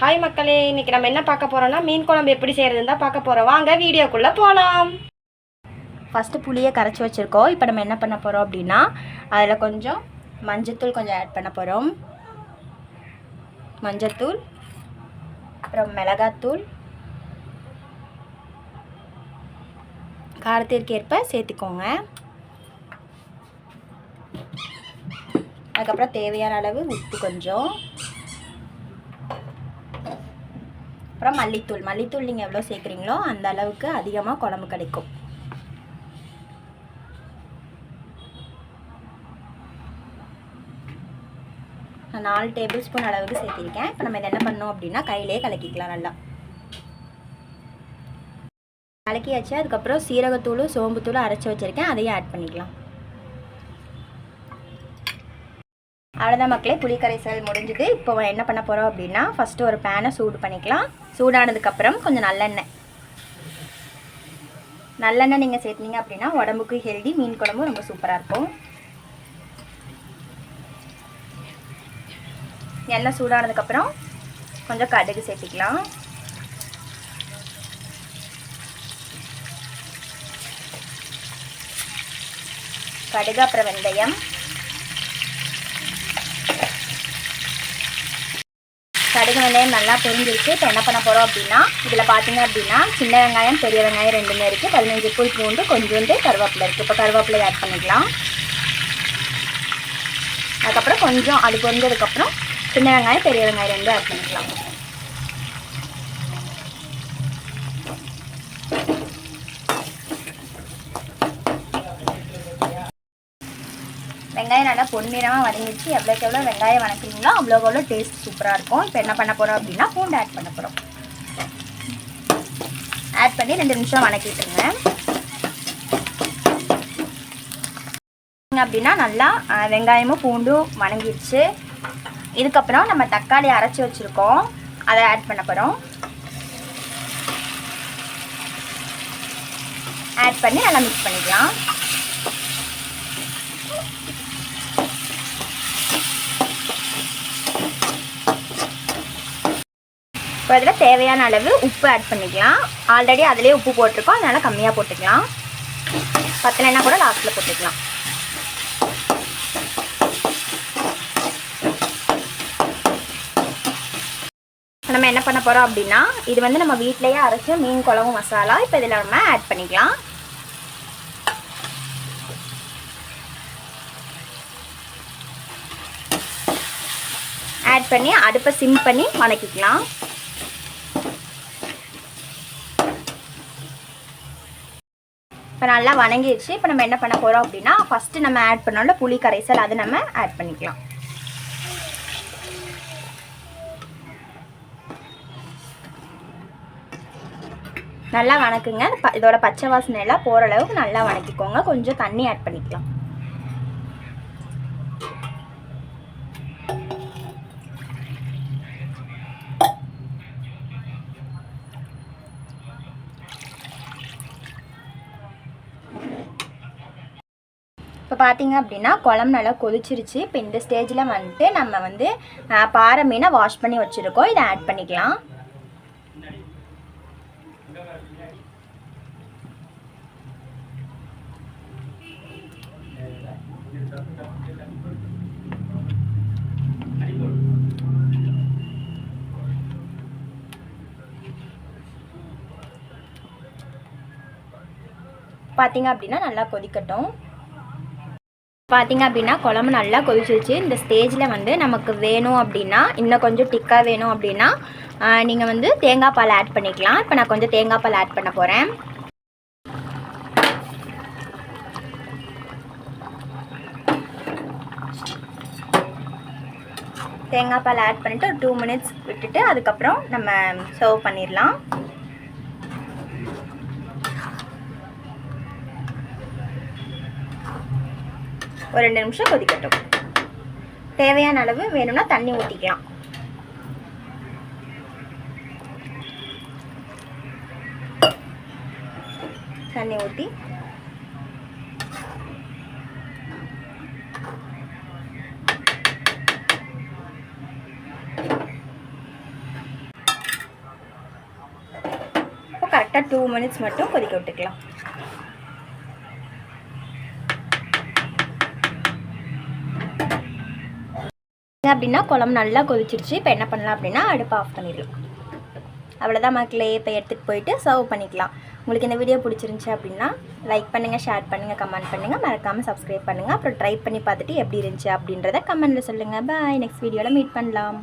Hi மக்களே இன்னைக்கு நம்ம என்ன பார்க்க போறோம்னா மீன் குழம்பு எப்படி செய்யறதுன்னு தான் பார்க்க போறோம். வாங்க வீடியோக்குள்ள போகலாம் ஃபஸ்ட்டு புளியை கரைச்சி வச்சுருக்கோம். இப்போ நம்ம என்ன பண்ண போகிறோம் அப்படின்னா அதில் கொஞ்சம் மஞ்சத்தூள் கொஞ்சம் ஆட் பண்ண போகிறோம் மஞ்சத்தூள் அப்புறம் மிளகாத்தூள் காரத்திற்கு ஏற்ப சேர்த்துக்கோங்க. அதுக்கப்புறம் தேவையான அளவு உப்பு கொஞ்சம். அப்புறம் மல்லித்தூள். மல்லித்தூள் நீங்கள் எவ்வளோ சேர்க்குறீங்களோ அந்த அளவுக்கு அதிகமாக குழம்பு கிடைக்கும். நான் நாலு டேபிள் ஸ்பூன் அளவுக்கு சேர்த்திருக்கேன். இப்போ நம்ம இதை என்ன பண்ணோம் அப்படின்னா கையிலே கலக்கிக்கலாம் நல்லா. கலக்கியாச்சு. அதுக்கப்புறம் சீரகத்தூளும் சோம்புத்தூளும் அரைச்சி வச்சுருக்கேன். அதையும் ஆட் பண்ணிக்கலாம். அவ்வளோதான் மக்களே புளிக்கரைசல் முடிஞ்சுது. இப்போ என்ன பண்ண போகிறோம் அப்படின்னா ஃபஸ்ட்டு ஒரு பேனை சூடு பண்ணிக்கலாம். சூடானதுக்கப்புறம் கொஞ்சம் நல்லெண்ணெய். நல்லெண்ணெய் நீங்கள் சேர்த்திங்க அப்படின்னா உடம்புக்கு ஹெல்தி மீன் குழம்பு ரொம்ப சூப்பராக இருக்கும். எண்ணெய் சூடானதுக்கப்புறம் கொஞ்சம் கடுகு சேர்த்திக்கலாம். கடுகு அப்புறம் வெந்தயம். கடுகு வெங்காயம் நல்லா பொரிஞ்சிருக்கு இப்போ என்ன பண்ண போகிறோம் அப்படின்னா இதில் பார்த்தீங்க அப்படின்னா சின்ன வெங்காயம் பெரிய வெங்காயம் ரெண்டுமே இருக்குது பதினஞ்சு புல் பூண்டு கொஞ்சோண்டு கருவேப்பிலை இருக்குது இப்போ கருவேப்பிலை ஆட் பண்ணிக்கலாம். அதுக்கப்புறம் கொஞ்சம் அது பொரிஞ்சதுக்கப்புறம் சின்ன வெங்காயம் பெரிய வெங்காயம் ரெண்டும் ஆட் பண்ணிக்கலாம். வெங்காயம் நல்லா பொன்னிறமாக வதங்கிடுச்சு. எவ்வளோக்கு எவ்வளோ வெங்காயம் வணக்கிறீங்களோ அவ்வளோக்கு அவ்வளோ டேஸ்ட் சூப்பராக இருக்கும். இப்போ என்ன பண்ண போகிறோம் அப்படின்னா பூண்டு ஆட் பண்ண போகிறோம் ஆட் பண்ணி ரெண்டு நிமிஷம் வணக்கிட்டுருங்க அப்படின்னா நல்லா வெங்காயமும் பூண்டும் வணங்கிடுச்சு. இதுக்கப்புறம் நம்ம தக்காளி அரைச்சி வச்சுருக்கோம். அதை ஆட் பண்ண போகிறோம் ஆட் பண்ணி நல்லா மிக்ஸ் பண்ணிக்கலாம். இப்போ அதில் தேவையான அளவு உப்பு ஆட் பண்ணிக்கலாம். ஆல்ரெடி அதிலே உப்பு போட்டிருக்கோம். அதனால் கம்மியாக போட்டுக்கலாம். பத்தலைன்னா கூட லாஸ்ட்டில் போட்டுக்கலாம். நம்ம என்ன பண்ண போகிறோம் அப்படின்னா இது வந்து நம்ம வீட்டிலேயே அரைச்ச மீன் குழம்பு மசாலா இப்போ இதில் நம்ம ஆட் பண்ணிக்கலாம். ஆட் பண்ணி அடுப்பை சிம் பண்ணி வணக்கிக்கலாம். இப்போ நல்லா வணங்கிடுச்சு இப்போ நம்ம என்ன பண்ண போகிறோம் அப்படின்னா ஃபஸ்ட்டு நம்ம ஆட் பண்ணோம்ல புளி கரைசல் அது நம்ம ஆட் பண்ணிக்கலாம். நல்லா வணக்குங்க. இதோட பச்சை வாசனை எல்லாம் போகிற அளவுக்கு நல்லா வணக்கிக்கோங்க. கொஞ்சம் தண்ணி ஆட் பண்ணிக்கலாம். இப்போ பார்த்தீங்க அப்படின்னா குழம்பு நல்லா கொதிச்சிருச்சு. இப்போ இந்த ஸ்டேஜில் வந்துட்டு நம்ம வந்து பாறை மீனை வாஷ் பண்ணி வச்சுருக்கோம். இதை ஆட் பண்ணிக்கலாம். பார்த்தீங்க அப்படின்னா நல்லா கொதிக்கட்டும். பார்த்தீங்க அப்படின்னா குழம்பு நல்லா கொதிச்சிருச்சு. இந்த ஸ்டேஜில் வந்து நமக்கு வேணும் அப்படின்னா இன்னும் கொஞ்சம் டிக்காக வேணும் அப்படின்னா நீங்கள் வந்து தேங்காய் பால் ஆட் பண்ணிக்கலாம். இப்போ நான் கொஞ்சம் தேங்காய் பால் ஆட் பண்ண போகிறேன் தேங்காய் பால் ஆட் பண்ணிவிட்டு ஒரு டூ மினிட்ஸ் விட்டுட்டு அதுக்கப்புறம் நம்ம சர்வ் பண்ணிடலாம். ஒரு ரெண்டு நிமிஷம் கொதிக்கட்டும். தேவையான அளவு வேணும்னா தண்ணி ஊற்றிக்கலாம் தண்ணி ஊற்றி இப்போ கரெக்டாக டூ மினிட்ஸ் மட்டும் கொதிக்க விட்டுக்கலாம். அப்படின்னா குழம்பு நல்லா கொதிச்சிருச்சு. இப்போ என்ன பண்ணலாம் அப்படின்னா அடுப்பு ஆஃப் பண்ணிடலாம். அவ்வளோதான் மக்களே. இப்போ எடுத்துகிட்டு போயிட்டு சர்வ் பண்ணிக்கலாம். உங்களுக்கு இந்த வீடியோ பிடிச்சிருந்துச்சி அப்படின்னா லைக் பண்ணுங்கள் ஷேர் பண்ணுங்கள் கமெண்ட் பண்ணுங்கள் மறக்காமல் சப்ஸ்கிரைப் பண்ணுங்கள் அப்புறம் ட்ரை பண்ணி பார்த்துட்டு எப்படி இருந்துச்சு அப்படின்றத கமெண்ட்டில் சொல்லுங்கள் பாய் நெக்ஸ்ட் வீடியோவில் மீட் பண்ணலாம்.